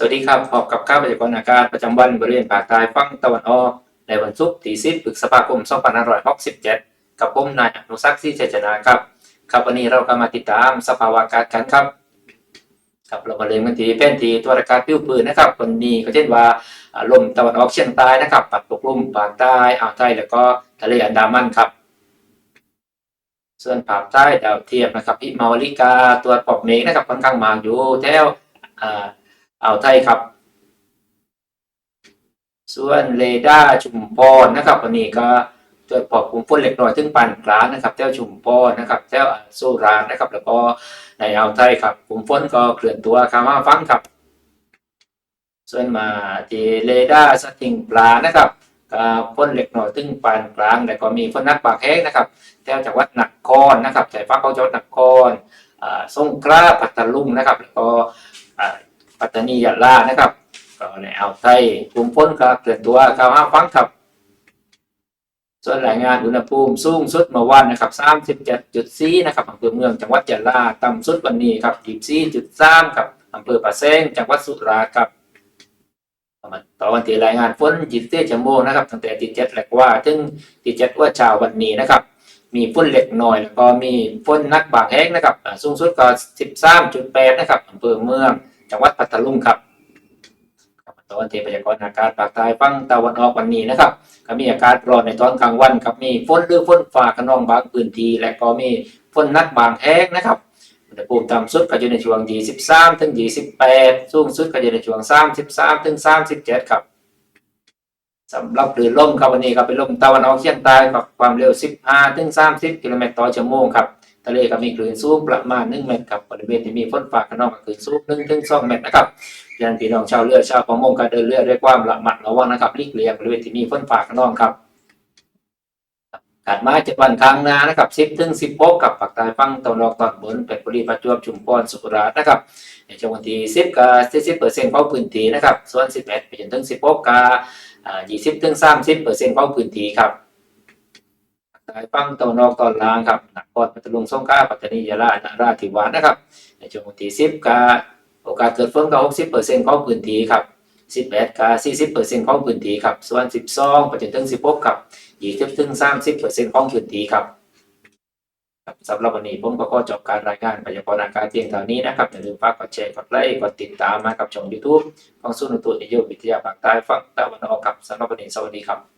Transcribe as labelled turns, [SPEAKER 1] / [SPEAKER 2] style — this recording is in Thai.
[SPEAKER 1] สวัสดีครับ พบกับข้าวพยากรณ์อากาศประจำวันบริเวณภาคใต้ฝั่งตะวันออกในวันศุกร์ที่10พฤษภาคม2567 กับผมนายอนุสักดิ์ศรีชัยชนะครับ ครับวันนี้เราก็มาติดตามสภาวะอากาศกันครับ ครับเรามาเริ่มกันที่แผนที่ตัวอากาศปิ้วปืนนะครับวันนี้ก็เช่นว่าลมตะวันออกเฉียงใต้นะครับ ปัดปกคลุมภาคใต้อ่าวไทยแล้วก็ทะเลอันดามันครับส่วนภาคใต้ดาวเทียมนะครับพิมาวลิกาตัวปอบเมฆนะครับค่อนข้างมาอยู่แถวอ่า อ่าวไทยครับ ส่วนเรดาร์ชุมพรนะครับวันนี้ก็ตรวจพบกลุ่มฝนเล็กน้อยถึงปานกลางนะครับแถวชุมพรนะครับแถวสุราษฎร์นะครับ แล้วก็ในอ่าวไทยครับกลุ่มฝนก็เคลื่อนตัวข้ามาฟังครับ ส่วนมาที่เรดาร์สติงปลานะครับก็ฝนเล็กน้อยถึงปานกลางแล้วก็มีฝนนักปากแห้งนะครับแถวจังหวัดนครนะครับใจฟ้าเขาจังหวัดนครอ่าสงขลาปัตตลุงนะครับ แล้วก็ ปัตตานียะลานะครับก็ในอ่าวไทยกลุ่มฝนก็เคลื่อนตัวข้ามาฟังครับ ส่วนรายงานอุณหภูมิสูงสุดเมื่อวานนะครับ37.4นะครับอำเภอเมืองจังหวัดยะลาต่ำสุดวันนี้ครับ24.3ครับอำเภอป่าแซงจังหวัดสุราษฎร์ครับต่อวันที่รายงานฝน24ชั่วโมงนะครับตั้งแต่ที่7แหลกว่าถึงที่7ว่าเช้าวันนี้นะครับ มีฝนเล็กน้อยแล้วก็มีฝนนักบางแห่งนะครับสูงสุดก็13.8นะครับอำเภอเมือง จังหวัดพัทลุงครับตอนเทพยากรณ์อากาศภาคใต้ฝั่งตะวันออกวันนี้นะครับ ก็มีอากาศร้อนในตอนกลางวันครับมีฝนหรือฝนฟ้าขนองบางพื้นที่และก็มีฝนนักบางแห่งนะครับอุณหภูมิต่ำสุดก็อยู่ในช่วง 23 ถึง 28 สูงสุดก็อยู่ในช่วง 33 ถึง 37 ครับสำหรับคลื่นลมครับวันนี้ก็เป็นลมตะวันออกเฉียงใต้กับความเร็ว 15 ถึง 30 กิโลเมตรต่อชั่วโมงครับ ทะเลก็มีคลื่นสูงประมาณ1เมตรครับบริเวณที่มีฝนฟ้าขนองก็คลื่นสูง1ถึง2เมตรนะครับเรียนพี่น้องชาวเรือชาวประมงการเดินเรือด้วยความระมัดระวังนะครับหลีกเลี่ยงบริเวณที่มีฝนฟ้าขนองครับขาดม้เจ็ดวันครั้งนานะครับสิบถึงสิบหกกับปากใต้ฝั่งตะวันออกตอนบนเป็ดบุรีประจวบชุมพรสุราษฎร์นะครับในช่วงวันที่สิบกับสี่สิบเปอร์เซ็นต์ของพื้นที่นะครับส่วนสิบเอ็ดไปจนถึงสิบหกกับยี่สิบถึงสามสิบเปอร์เซ็นต์ของพื้นที่ครับ ภาคใต้ฝั่งตะวันออกตอนล่างครับนครปัตตานีสงขลาปัตตานียะลานราธิวาสนะครับ ในช่วงวันที่สิบกับโอกาสเกิดฝนก็60%ของพื้นที่ครับ18กับ40%ของพื้นที่ครับ ส่วน12ไปจนถึง16ครับ20ถึง30%ของพื้นที่ครับสำหรับวันนี้ผมก็ขอจบการรายงานพยากรณ์อากาศเพียงเท่านี้นะครับอย่าลืมฝากกดแชร์กดไลค์กดติดตามมากับช่อง YouTube ของศูนย์อุตุนิยมวิทยาภาคใต้ฝั่งตะวันออกครับสำหรับวันนี้สวัสดีครับ